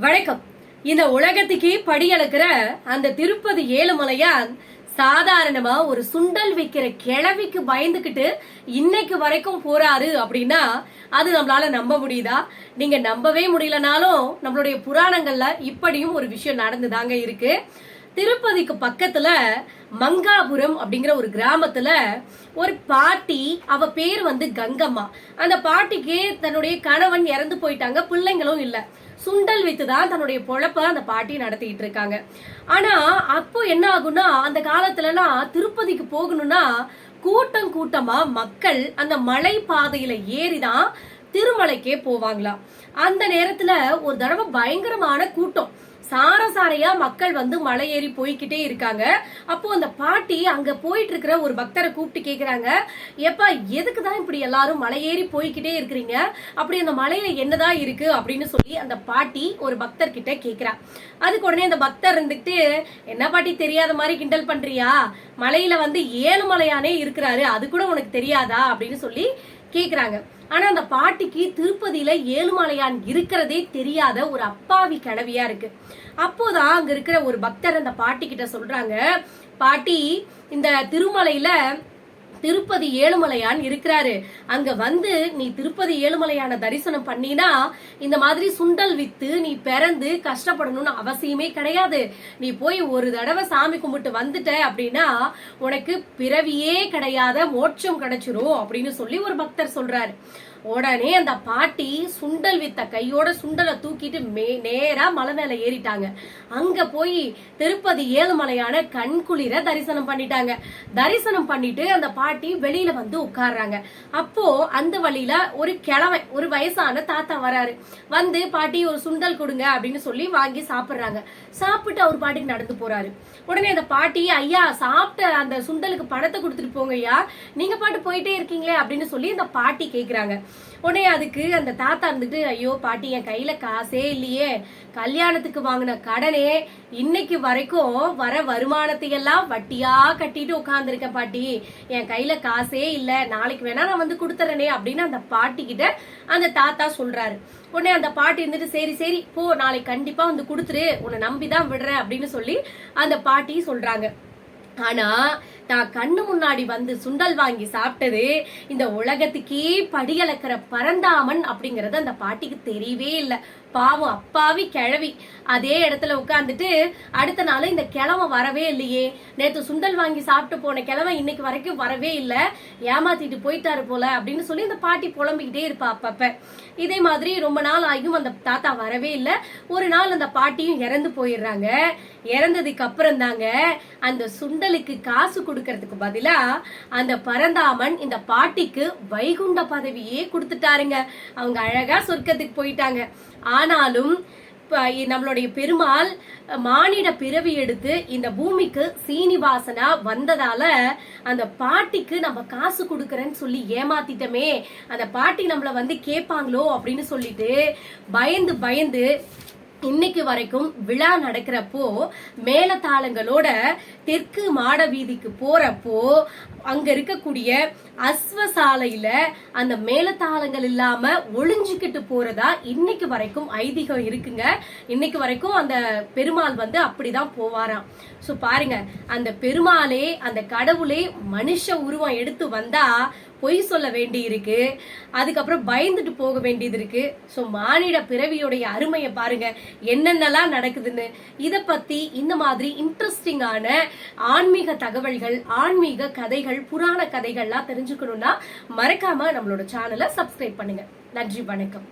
வணக்கம். இந்த உலகத்துக்கே படியளக்கிற அந்த திருப்பதி ஏழுமலையான் சாதாரணமா ஒரு சுண்டல் விற்கிற கிழவிக்கு பயந்துகிட்டு இன்னைக்கு வரைக்கும் போறாரு அப்படின்னா அது நம்மளால நம்ப முடியுதா? நீங்க நம்பவே முடியலனாலும் நம்மளுடைய புராணங்கள்ல இப்படியும் ஒரு விஷயம் நடந்துதாங்க இருக்கு. திருப்பதிக்கு பக்கத்துல மங்காபுரம் அப்படிங்கிற ஒரு கிராமத்துல ஒரு பாட்டி அவ பேர் வந்து கங்கம்மா. அந்த பாட்டிக்கு தன்னுடைய கணவன் இறந்து போயிட்டாங்க பிள்ளைங்களும் இல்ல. சுண்டல் வித்து தான் தன்னுடைய பொழப்ப அந்த பாட்டி நடத்திட்டு இருக்காங்க. ஆனா அப்போ என்ன ஆகும்னா அந்த காலத்துலலாம் திருப்பதிக்கு போகணும்னா கூட்டம் கூட்டமா மக்கள் அந்த மலை பாதையில ஏறிதான் திருமலைக்கே போவாங்களாம். அந்த நேரத்துல ஒரு தடவை பயங்கரமான கூட்டம். சாரசாரையா மக்கள் வந்து மலை ஏறி போய்கிட்டே இருக்காங்க. அப்போ அந்த பாட்டி அங்க போயிட்டு இருக்கிற ஒரு பக்தரை கூப்பிட்டு கேக்குறாங்க எப்பா எதுக்கு தான் இப்படி எல்லாரும் மலை ஏறி போய்கிட்டே இருக்கிறீங்க? அப்படி அந்த மலையில என்னதான் இருக்கு? அப்படின்னு சொல்லி அந்த பாட்டி ஒரு பக்தர் கிட்ட கேக்குறா. அதுக்கு உடனே அந்த பக்தர் இருந்துட்டு என்ன பாட்டி தெரியாத மாதிரி கிண்டல் பண்றியா? மலையில வந்து ஏழு மலையானே இருக்கிறாரு. அது கூட உனக்கு தெரியாதா? அப்படின்னு சொல்லி கேக்குறாங்க. ஆனா அந்த பாட்டிக்கு திருப்பதியில ஏழுமலையான் இருக்கிறதே தெரியாத ஒரு அப்பாவி கனவியா இருக்கு. அப்போதான் அங்க இருக்கிற ஒரு பக்தர் அந்த பாட்டி கிட்ட சொல்றாங்க பாட்டி இந்த திருமலையில திருப்பதி ஏழுமலையான் இருக்கிறாரு. அங்க வந்து நீ திருப்பதி ஏழுமலையான தரிசனம் பண்ணினா இந்த மாதிரி சுண்டல் வித்து நீ பிறந்து கஷ்டப்படணும்னு அவசியமே கிடையாது. நீ போய் ஒரு தடவை சாமி கும்பிட்டு வந்துட்ட அப்படின்னா உனக்கு பிறவியே கிடையாத மோட்சம் கிடைச்சிரும் அப்படின்னு சொல்லி ஒரு பக்தர் சொல்றாரு. உடனே அந்த பாட்டி சுண்டல் வித்த கையோட சுண்டலை தூக்கிட்டு மே நேரா மலை மேல ஏறிட்டாங்க. அங்க போய் திருப்பதி ஏழுமலையான கண்குளிர தரிசனம் பண்ணிட்டாங்க. தரிசனம் பண்ணிட்டு அந்த பாட்டி வெளியில வந்து உட்கார்றாங்க. அப்போ அந்த வழியில ஒரு கிழவன் ஒரு வயசான தாத்தா வராரு. வந்து பாட்டி ஒரு சுண்டல் கொடுங்க அப்படின்னு சொல்லி வாங்கி சாப்பிடுறாங்க. சாப்பிட்டு அவர் பாட்டிக்கு நடந்து போறாரு. உடனே அந்த பாட்டி ஐயா சாப்பிட்ட அந்த சுண்டலுக்கு பணத்தை கொடுத்துட்டு போங்க ஐயா நீங்க பாட்டு போயிட்டே இருக்கீங்களே அப்படின்னு சொல்லி அந்த பாட்டி கேக்குறாங்க. உடனே அதுக்கு அந்த தாத்தா இருந்துட்டு ஐயோ பாட்டி என் கையில காசே இல்லையே. கல்யாணத்துக்கு வாங்கின கடனே இன்னைக்கு வரைக்கும் வர வருமானத்தை எல்லாம் வட்டியா கட்டிட்டு உட்காந்துருக்கேன் பாட்டி. என் கையில காசே இல்ல. நாளைக்கு வேணா நான் வந்து கொடுத்துறேனே அப்படின்னு அந்த பாட்டி கிட்ட அந்த தாத்தா சொல்றாரு. உடனே அந்த பாட்டி இருந்துட்டு சரி சரி போ நாளைக்கு கண்டிப்பா வந்து கொடுத்துரு. உன்னை நம்பிதான் விடுறேன் அப்படின்னு சொல்லி அந்த பாட்டி சொல்றாங்க. ஆனா நான் கண்ணு முன்னாடி வந்து சுண்டல் வாங்கி சாப்பிட்டது இந்த உலகத்துக்கே படியளக்கிற பரந்தாமன் அப்படிங்கறது அந்த பாட்டிக்கு தெரியவே இல்லை. பாவம் அப்பாவி கிழவி. அதே இடத்துல உட்காந்துட்டு அடுத்த நாள் இந்த கிழமை வரவே இல்லையே. நேற்று சுண்டல் வாங்கி சாப்பிட்டு போன கிழமை இன்னைக்கு வரைக்கும் வரவே இல்லை. ஏமாத்திட்டு போயிட்டாரு போல அப்படின்னு சொல்லி இந்த பாட்டி புலம்பிக்கிட்டே இருப்பா அப்பப்ப. இதே மாதிரி ரொம்ப நாள் ஆகியும் அந்த தாத்தா வரவே இல்லை. ஒரு நாள் அந்த பாட்டியும் இறந்து போயிடுறாங்க. இறந்ததுக்கு அப்புறம் தாங்க அந்த சுண்டலுக்கு காசு கொடுக்கறதுக்கு பதிலா அந்த பரந்தாமன் இந்த பாட்டிக்கு வைகுண்ட பதவியே கொடுத்துட்டாருங்க. அவங்க அழகா சொர்க்கத்துக்கு போயிட்டாங்க. ஆனாலும் நம்மளுடைய பெருமாள் மானிட பிறவி எடுத்து இந்த பூமிக்கு சீனிவாசனா வந்ததால அந்த பாட்டிக்கு நம்ம காசு கொடுக்கறேன்னு சொல்லி ஏமாத்திட்டோமே. அந்த பாட்டி நம்மள வந்து கேட்பாங்களோ அப்படின்னு சொல்லிட்டு பயந்து பயந்து இன்னைக்கு வரைக்கும் விழா நடக்கிறப்போ மேலதாளங்களோட தெற்கு மாட வீதிக்கு போறப்போ அங்க இருக்கக்கூடிய அஸ்வசாலையில அந்த மேலதாளங்கள் இல்லாம ஒளிஞ்சுக்கிட்டு போறதா இன்னைக்கு வரைக்கும் ஐதீகம் இருக்குங்க. இன்னைக்கு வரைக்கும் அந்த பெருமாள் வந்து அப்படிதான் போவாராம். சோ பாருங்க அந்த பெருமாளே அந்த கடவுளே மனுஷ உருவம் எடுத்து வந்தா பொய் சொல்ல வேண்டி இருக்கு அதுக்கப்புறம் பயந்துட்டு போக வேண்டியது இருக்கு ஸோ மானிட பிறவியுடைய அருமையை பாருங்க. என்னென்னலாம் நடக்குதுன்னு. இதை பத்தி இந்த மாதிரி இன்ட்ரெஸ்டிங்கான ஆன்மீக தகவல்கள் ஆன்மீக கதைகள் புராண கதைகள்லாம் தெரிஞ்சுக்கணும்னா மறக்காம நம்மளோட சேனலை சப்ஸ்கிரைப் பண்ணுங்க. நன்றி வணக்கம்.